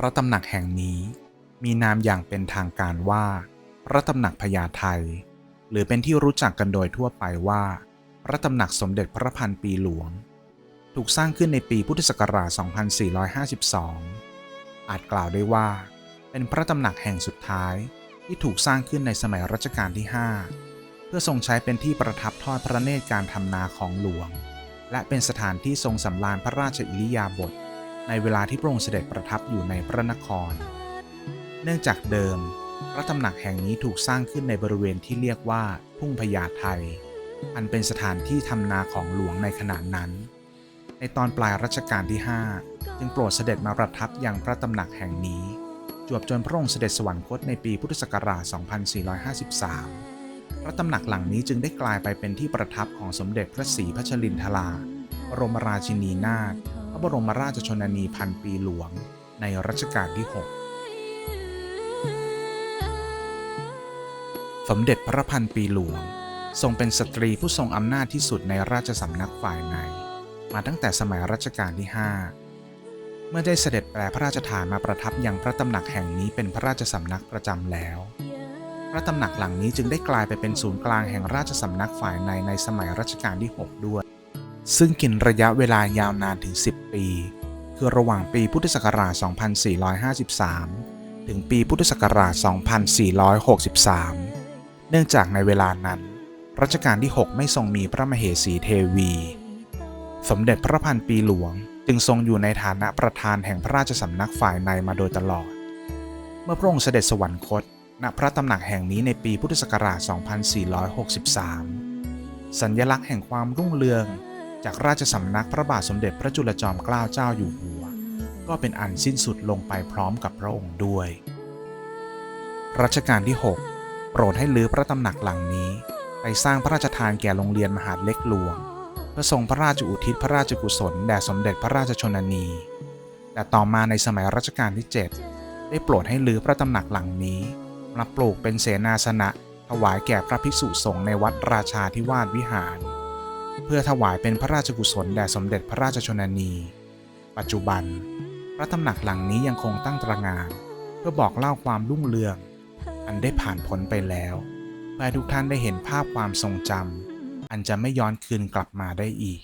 พระตำหนักแห่งนี้มีนามอย่างเป็นทางการว่า พระตำหนักพญาไทหรือเป็นที่รู้จักกันโดยทั่วไปว่า พระตำหนักสมเด็จพระพันปีหลวง ถูกสร้างขึ้นในปีพุทธศักราช 2452 อาจกล่าวได้ว่า เป็นพระตำหนักแห่งสุดท้ายที่ถูกสร้างขึ้นในสมัยรัชกาลที่ 5 เพื่อทรงใช้เป็นที่ประทับทอดพระเนตรการทำนาของหลวง และเป็นสถานที่ทรงสำราญพระราชอิริยาบถ ในเวลาที่พระองค์เสด็จประทับอยู่ในพระนคร เนื่องจากเดิม พระตำหนักแห่งนี้ถูกสร้างขึ้นในบริเวณที่เรียกว่าทุ่งพญาไทอันเป็นสถานที่ทำนาของหลวงในขณะนั้น ในตอนปลายรัชกาลที่ 5 จึงโปรดเสด็จมาประทับยังพระตำหนักแห่งนี้ จวบจนพระองค์เสด็จสวรรคตในปีพุทธศักราช 2453 พระตำหนักหลังนี้จึงได้กลายไปเป็นที่ประทับของสมเด็จพระศรีพัชรินทราบรมราชินีนาถ ระบรมราชชนนีพันปีหลวงในรัชกาลที่ 6 สมเด็จพระพันปีหลวง ทรงเป็นสตรีผู้ทรงอำนาจที่สุดในราชสำนักฝ่ายใน มาตั้งแต่สมัยรัชกาลที่ 5 เมื่อได้เสด็จแปรพระราชทานมาประทับยังพระตำหนักแห่งนี้เป็นพระราชสำนักประจำแล้วพระตำหนักหลังนี้จึงได้กลายไปเป็นศูนย์กลางแห่งราชสำนักฝ่ายในในสมัยรัชกาลที่ 6 ด้วย ซึ่งกินระยะเวลายาวนานถึง 10 ปี คือระหว่างปีพุทธศักราช 2453 ถึงปีพุทธศักราช 2463 เนื่องจากในเวลานั้น รัชกาลที่ 6 ไม่ทรงมีพระมเหสีเทวี สมเด็จพระพันปีหลวงจึงทรงอยู่ในฐานะประธานแห่งพระราชสำนักฝ่ายในมาโดยตลอด เมื่อพระองค์เสด็จสวรรคต ณ พระตำหนักแห่งนี้ในปีพุทธศักราช 2463 สัญลักษณ์แห่งความรุ่งเรือง จากราชสำนักพระบาทสมเด็จพระจุลจอมเกล้าเจ้าอยู่หัว ก็เป็นอันสิ้นสุดลงไปพร้อมกับพระองค์ด้วย รัชกาลที่ 6 โปรดให้ลื้อพระตำหนักหลังนี้ ไปสร้างพระราชทานแก่โรงเรียนมหาดเล็กหลวงเพื่อทรงพระราชอุทิศพระราชกุศลแด่สมเด็จพระราชชนนี แต่ต่อมาในสมัยรัชกาลที่ 7 ได้โปรดให้ลื้อพระตำหนักหลังนี้มาปลูกเป็นเสนาสนะถวายแก่พระภิกษุสงฆ์ในวัดราชาธิวาสวิหาร เพื่อถวายเป็นพระราชกุศลแด่สมเด็จพระราชชนนี ปัจจุบัน พระตำหนักหลังนี้ยังคงตั้งตระงาน เพื่อบอกเล่าความรุ่งเรือง อันได้ผ่านพ้นไปแล้วเพื่อทุกท่านได้เห็นภาพความทรงจำอันจะไม่ย้อนคืนกลับมาได้อีก